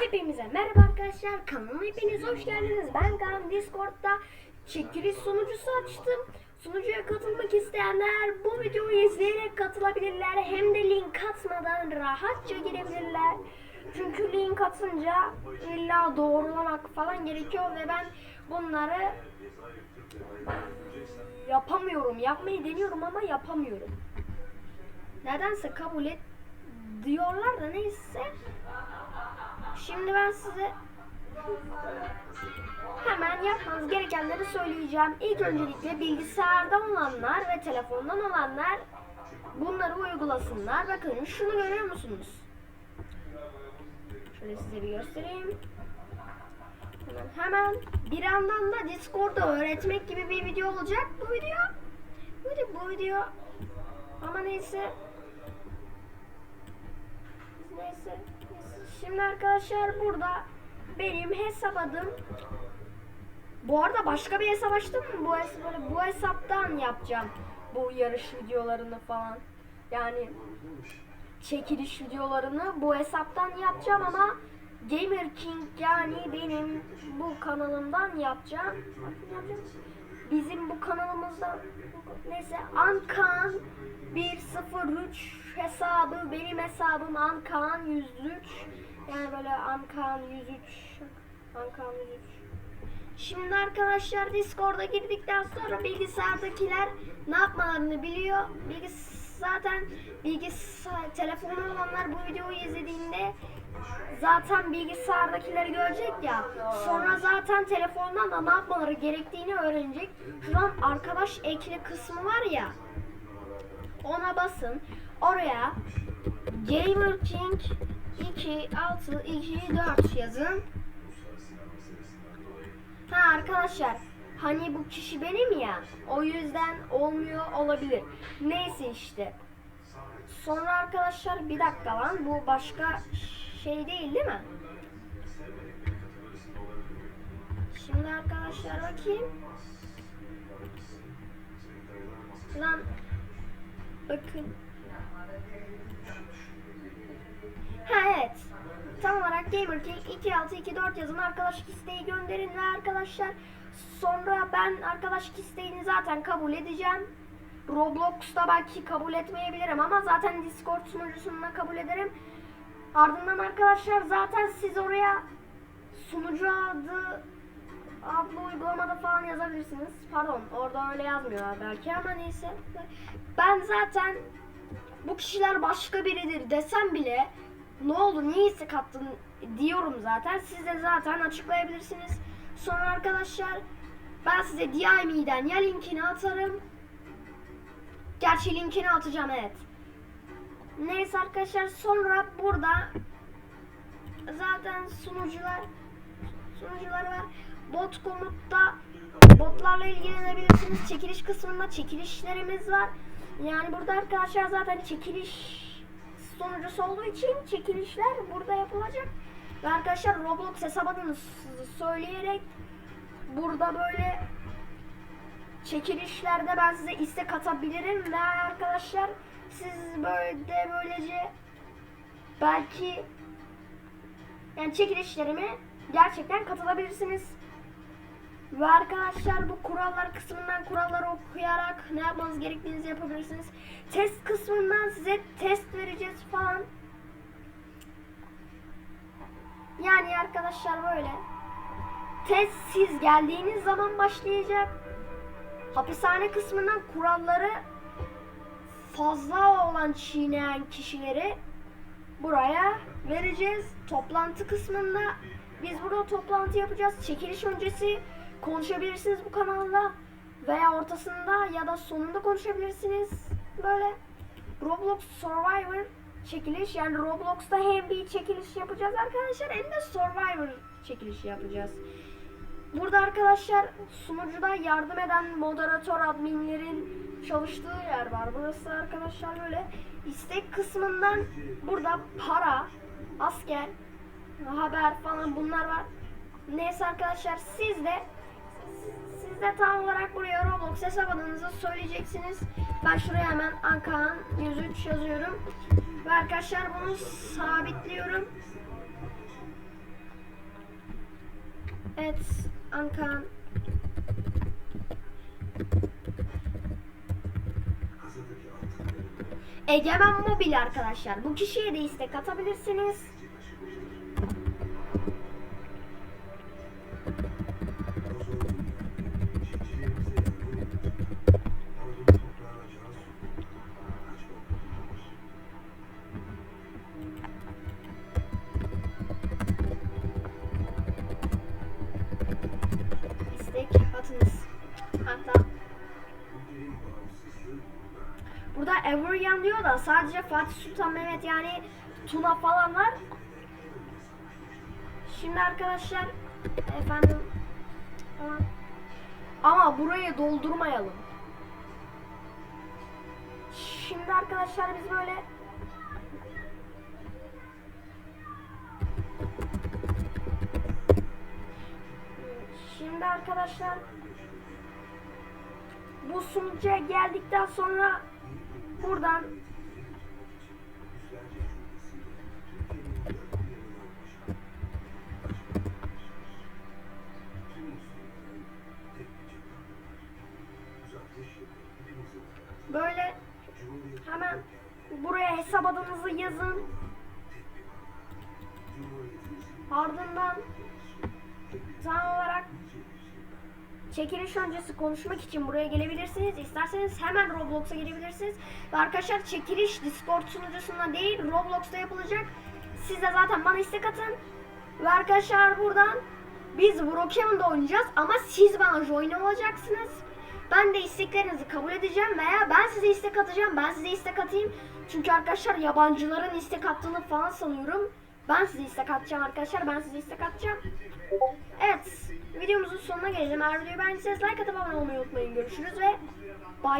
Hepinize merhaba arkadaşlar. Kanalıma hepiniz hoş geldiniz. Ben Kaan Discord'da çekiliş sunucusu açtım. Sunucuya katılmak isteyenler bu videoyu izleyerek katılabilirler. Hem de link atmadan rahatça girebilirler. Çünkü link atınca illa doğrulamak falan gerekiyor ve ben bunları yapamıyorum. Yapmayı deniyorum ama yapamıyorum. Nedense kabul et diyorlar da neyse. Şimdi ben size hemen yapmanız gerekenleri söyleyeceğim. İlk öncelikle bilgisayarda olanlar ve telefondan olanlar bunları uygulasınlar. Bakın şunu görüyor musunuz? Şöyle size bir göstereyim. Hemen, hemen bir yandan da Discord'da öğretmek gibi bir video olacak bu video. Bu video, bu video. Ama neyse. Neyse. Şimdi arkadaşlar burada benim hesap adım. Bu arada başka bir hesap açtım mı? Bu, hesap, bu hesaptan yapacağım. Bu yarış videolarını falan. Yani çekiliş videolarını bu hesaptan yapacağım ama Gamer King yani benim bu kanalımdan yapacağım. Bizim bu kanalımızda neyse Ankan 103 hesabı benim hesabım Ankan 103 yani böyle Ankan 103 Ankan 103 Şimdi arkadaşlar Discord'a girdikten sonra bilgisayardakiler ne yapmalarını biliyor. Bilgis zaten bilgisayar telefonu olanlar bu videoyu izlediğinde zaten bilgisayardakileri görecek ya. Sonra zaten telefondan da ne yapmaları gerektiğini öğrenecek. Şuradan arkadaş ekle kısmı var ya. Ona basın. Oraya Gamer King 2 6 2 4 yazın. Ha arkadaşlar hani bu kişi benim ya o yüzden olmuyor olabilir. Neyse işte. Sonra arkadaşlar bir dakika lan bu başka şey değil değil mi? Şimdi arkadaşlar bakayım. Lan bakın. Ha evet. Tam olarak GamerKing 2624 yazın arkadaşlık isteği gönderin ve arkadaşlar sonra ben arkadaşlık isteğini zaten kabul edeceğim. Roblox'ta belki kabul etmeyebilirim ama zaten Discord sunucusunda kabul ederim. Ardından arkadaşlar zaten siz oraya sunucu adı adlı uygulamada falan yazabilirsiniz. Pardon orada öyle yazmıyorlar belki ama neyse. Ben zaten bu kişiler başka biridir desem bile ne oldu niye istek attın diyorum zaten. Siz de zaten açıklayabilirsiniz. Sonra arkadaşlar ben size DIM'den ya linkini atarım. Gerçi linkini atacağım evet. Neyse arkadaşlar sonra burada zaten sunucular sunucular var. Bot komutta botlarla ilgilenebilirsiniz. Çekiliş kısmında çekilişlerimiz var. Yani burada arkadaşlar zaten çekiliş sunucusu olduğu için çekilişler burada yapılacak. Ve arkadaşlar Roblox hesap adını söyleyerek burada böyle çekilişlerde ben size istek atabilirim ve arkadaşlar siz böyle de böylece belki yani çekilişlerime gerçekten katılabilirsiniz. Ve arkadaşlar bu kurallar kısmından kuralları okuyarak ne yapmanız gerektiğinizi yapabilirsiniz. Test kısmından size test vereceğiz falan. Yani arkadaşlar böyle. Test siz geldiğiniz zaman başlayacak. Hapishane kısmından kuralları fazla olan çiğneyen kişileri buraya vereceğiz. Toplantı kısmında biz burada toplantı yapacağız. Çekiliş öncesi konuşabilirsiniz bu kanalda veya ortasında ya da sonunda konuşabilirsiniz. Böyle Roblox Survivor çekiliş yani Roblox'ta hem bir çekiliş yapacağız arkadaşlar hem de Survivor çekilişi yapacağız. Burada arkadaşlar sunucuda yardım eden moderatör adminlerin çalıştığı yer var. Burası arkadaşlar böyle istek kısmından burada para, asker, haber falan bunlar var. Neyse arkadaşlar siz de siz de tam olarak buraya Roblox hesap adınızı söyleyeceksiniz. Ben şuraya hemen Ankan 103 yazıyorum. Ve arkadaşlar bunu sabitliyorum. Evet Ankan. Egemen Mobil arkadaşlar. Bu kişiye de istek atabilirsiniz. Burada Everyan diyor da sadece Fatih Sultan Mehmet yani Tuna falan var. Şimdi arkadaşlar efendim ama, ama burayı doldurmayalım. Şimdi arkadaşlar biz böyle Şimdi arkadaşlar bu sunucuya geldikten sonra buradan böyle hemen buraya hesap adınızı yazın. Ardından tam olarak çekiliş öncesi konuşmak için buraya gelebilirsiniz. İsterseniz hemen Roblox'a girebilirsiniz. Ve arkadaşlar çekiliş Discord sunucusunda değil Roblox'ta yapılacak. Siz de zaten bana istek atın. Ve arkadaşlar buradan biz Brokeman'da oynayacağız ama siz bana join olacaksınız. Ben de isteklerinizi kabul edeceğim veya ben size istek atacağım. Ben size istek atayım. Çünkü arkadaşlar yabancıların istek attığını falan sanıyorum. Ben size istek atacağım arkadaşlar. Ben size istek atacağım. Evet. Videomuzun sonuna gelelim. Eğer videoyu beğendiyseniz like atıp abone olmayı unutmayın. Görüşürüz ve bye.